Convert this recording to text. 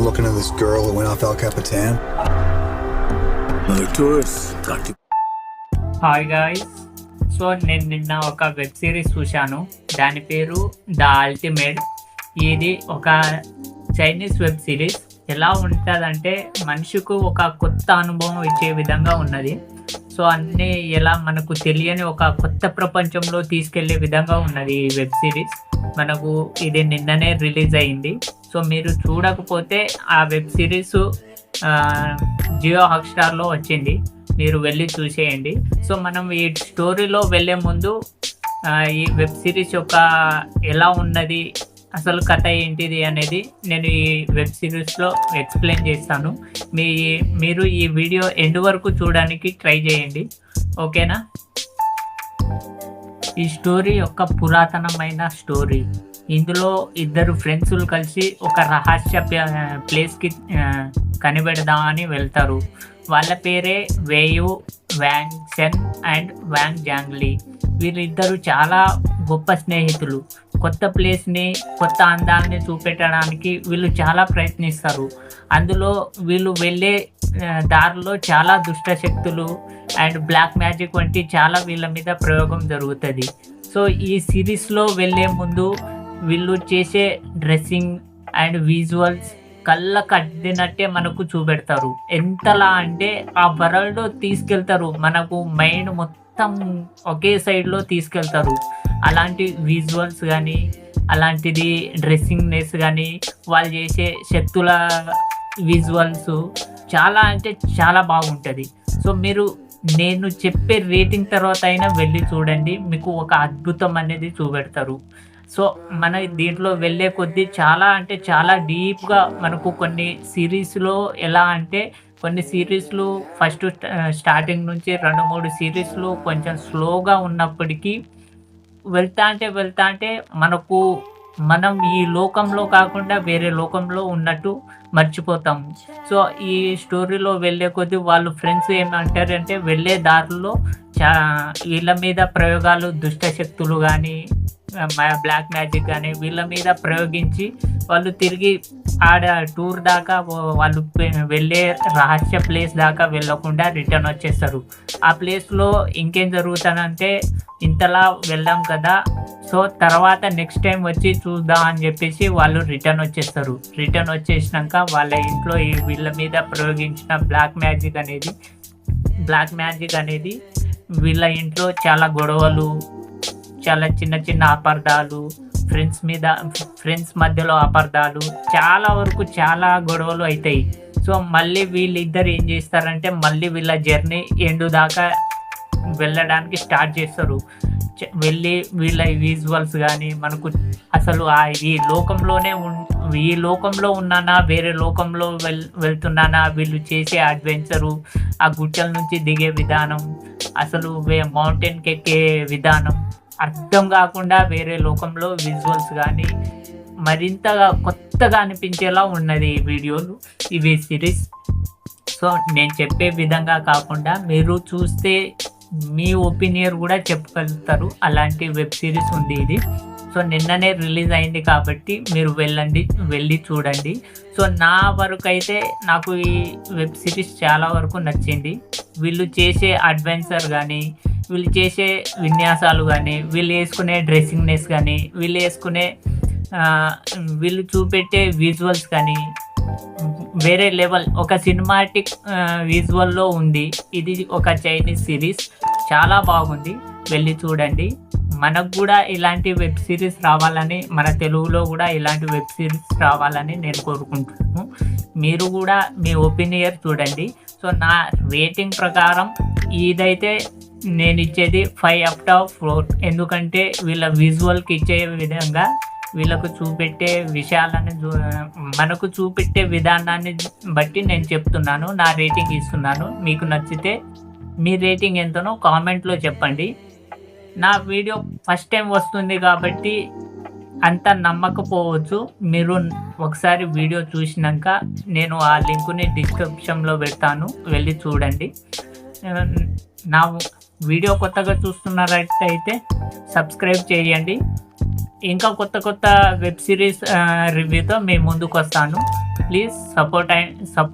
I'm looking at this girl that went off El Capitan. Another tourist. Got to hi guys so నేను నిన్న ఒక web series చూశాను. దాని పేరు the ultimate ఇది ఒక చైనీస్ వెబ్ సిరీస్ ఎలా ఉంటుందంటే మనిషికి ఒక కొత్త అనుభవం ఇచ్చే విధంగా ఉన్నది. సో అన్నీ ఎలా మనకు తెలియని ఒక కొత్త ప్రపంచంలో తీసుకెళ్ళే విధంగా ఉన్నది ఈ వెబ్ సిరీస్ మనకు ఇది నిన్ననే రిలీజ్ అయింది. సో మీరు చూడకపోతే ఆ వెబ్ సిరీస్ జియో హాట్స్టార్లో వచ్చింది. మీరు వెళ్ళి చూసేయండి. సో మనం ఈ స్టోరీలో వెళ్ళే ముందు ఈ వెబ్ సిరీస్ యొక్క ఎలా ఉన్నది అసలు కథ ఏంటిది అనేది నేను ఈ వెబ్ సిరీస్లో ఎక్స్ప్లెయిన్ చేస్తాను. మీ మీరు ఈ వీడియో ఎండ్ వరకు చూడడానికి ట్రై చేయండి. ఓకేనా? ఈ స్టోరీ యొక్క పురాతనమైన స్టోరీ. ఇందులో ఇద్దరు ఫ్రెండ్స్ కలిసి ఒక రహస్య ప్లేస్కి కనిపెడదామని వెళ్తారు. వాళ్ళ పేరే వేయు Wang Sen and Wang Zhangli. వీరిద్దరు చాలా గొప్ప స్నేహితులు. కొత్త ప్లేస్ని కొత్త అందాన్ని చూపెట్టడానికి వీళ్ళు చాలా ప్రయత్నిస్తారు. అందులో వీళ్ళు వెళ్ళే దారిలో చాలా దుష్ట శక్తులు అండ్ బ్లాక్ మ్యాజిక్ వంటి చాలా వీళ్ళ మీద ప్రయోగం జరుగుతుంది. సో ఈ సిరీస్లో వెళ్ళే ముందు వీళ్ళు చేసే డ్రెస్సింగ్ అండ్ విజువల్స్ కళ్ళ కట్టినట్టే మనకు చూపెడతారు. ఎంతలా అంటే ఆ వరల్డ్ తీసుకెళ్తారు. మనకు మైండ్ మొత్తం ఒకే సైడ్లో తీసుకెళ్తారు. అలాంటి విజువల్స్ కానీ అలాంటిది డ్రెస్సింగ్నెస్ కానీ వాళ్ళు చేసే శక్తుల విజువల్స్ చాలా అంటే చాలా బాగుంటుంది. సో మీరు నేను చెప్పే రేటింగ్ తర్వాత అయినా వెళ్ళి చూడండి. మీకు ఒక అద్భుతం అనేది చూపెడతారు. సో మన దీంట్లో వెళ్ళే కొద్దీ చాలా అంటే చాలా డీప్గా మనకు కొన్ని సిరీస్లో ఎలా అంటే కొన్ని సిరీస్లు ఫస్ట్ స్టార్టింగ్ నుంచి రెండు మూడు సిరీస్లు కొంచెం స్లోగా ఉన్నప్పటికీ వెళ్తా అంటే వెళ్తా అంటే మనకు మనం ఈ లోకంలో కాకుండా వేరే లోకంలో ఉన్నట్టు మర్చిపోతాము. సో ఈ స్టోరీలో వెళ్ళే కొద్దీ వాళ్ళు ఫ్రెండ్స్ ఏమంటారంటే వెళ్ళే దారిలో చా వీళ్ళ మీద ప్రయోగాలు దుష్టశక్తులు కానీ బ్లాక్ మ్యాజిక్ కానీ వీళ్ళ మీద ప్రయోగించి వాళ్ళు తిరిగి ఆడ టూర్ దాకా వాళ్ళు వెళ్ళే రహస్య ప్లేస్ దాకా వెళ్ళకుండా రిటర్న్ వచ్చేస్తారు. ఆ ప్లేస్లో ఇంకేం జరుగుతుందంటే ఇంతలా వెళ్ళాం కదా సో తర్వాత నెక్స్ట్ టైం వచ్చి చూద్దాం అని చెప్పేసి వాళ్ళు రిటర్న్ వచ్చేస్తారు. రిటర్న్ వచ్చేసినాక వాళ్ళ ఇంట్లో ఈ వీళ్ళ మీద ప్రయోగించిన బ్లాక్ మ్యాజిక్ అనేది బ్లాక్ మ్యాజిక్ అనేది వీళ్ళ ఇంట్లో చాలా గొడవలు చాలా చిన్న చిన్న అపార్థాలు ఫ్రెండ్స్ మీద ఫ్రెండ్స్ మధ్యలో అపార్థాలు చాలా వరకు చాలా గొడవలు అవుతాయి సో మళ్ళీ వీళ్ళిద్దరు ఏం చేస్తారంటే మళ్ళీ వీళ్ళ జర్నీ ఎండు దాకా వెళ్ళడానికి స్టార్ట్ చేస్తారు. వెళ్ళి వీళ్ళ విజువల్స్ కానీ మనకు అసలు ఆ ఈ లోకంలోనే ఈ లోకంలో ఉన్నానా వేరే లోకంలో వెల్ వెళ్తున్నానా వీళ్ళు చేసే అడ్వెంచరు ఆ గుట్టల నుంచి దిగే విధానం అసలు మౌంటైన్కి ఎక్కే విధానం అర్థం కాకుండా వేరే లోకంలో విజువల్స్ కానీ మరింతగా కొత్తగా అనిపించేలా ఉన్నది ఈ వీడియోలు ఇవి సిరీస్. సో నేను చెప్పే విధంగా కాకుండా మీరు చూస్తే మీ ఒపీనియన్ కూడా చెప్పగలుగుతారు. అలాంటి వెబ్ సిరీస్ ఉంది ఇది. సో నిన్ననే రిలీజ్ అయింది కాబట్టి మీరు వెళ్ళండి వెళ్ళి చూడండి. సో నా వరకు అయితే నాకు ఈ వెబ్ సిరీస్ చాలా వరకు నచ్చింది. వీళ్ళు చేసే అడ్వెంచర్ కానీ వీళ్ళు చేసే విన్యాసాలు కానీ వీళ్ళు వేసుకునే డ్రెస్సింగ్నెస్ కానీ వీళ్ళు వేసుకునే వీళ్ళు చూపెట్టే విజువల్స్ కానీ వేరే లెవెల్ ఒక సినిమాటిక్ విజువల్లో ఉంది. ఇది ఒక చైనీస్ సిరీస్. చాలా బాగుంది. వెళ్ళి చూడండి. మనకు కూడా ఇలాంటి వెబ్ సిరీస్ రావాలని మన తెలుగులో కూడా ఇలాంటి వెబ్ సిరీస్ రావాలని నేను కోరుకుంటున్నాను. మీరు కూడా మీ ఒపీనియన్ చూడండి. సో నా రేటింగ్ ప్రకారం ఇదైతే నేను ఇచ్చేది ఫైవ్ అప్ ఆఫ్ ఫోర్ ఎందుకంటే వీళ్ళ విజువల్కి ఇచ్చే విధంగా వీళ్ళకు చూపెట్టే విషయాలను చూ- మనకు చూపెట్టే విధానాన్ని బట్టి నేను చెప్తున్నాను నా రేటింగ్ ఇస్తున్నాను. మీకు నచ్చితే మీ రేటింగ్ ఎంతనో కామెంట్లో చెప్పండి. నా వీడియో ఫస్ట్ టైం వస్తుంది కాబట్టి అంత నమ్మకపోవచ్చు. మీరు ఒకసారి వీడియో చూసినాక నేను ఆ లింకుని డిస్క్రిప్షన్లో పెడతాను. వెళ్ళి చూడండి. నా వీడియో కొత్తగా చూస్తున్నారైతే సబ్స్క్రైబ్ చేయండి. ఇంకా కొత్త కొత్త వెబ్ సిరీస్ రివ్యూతో మేము ముందుకు వస్తాను ప్లీజ్ సపోర్ట్ సపోర్ట్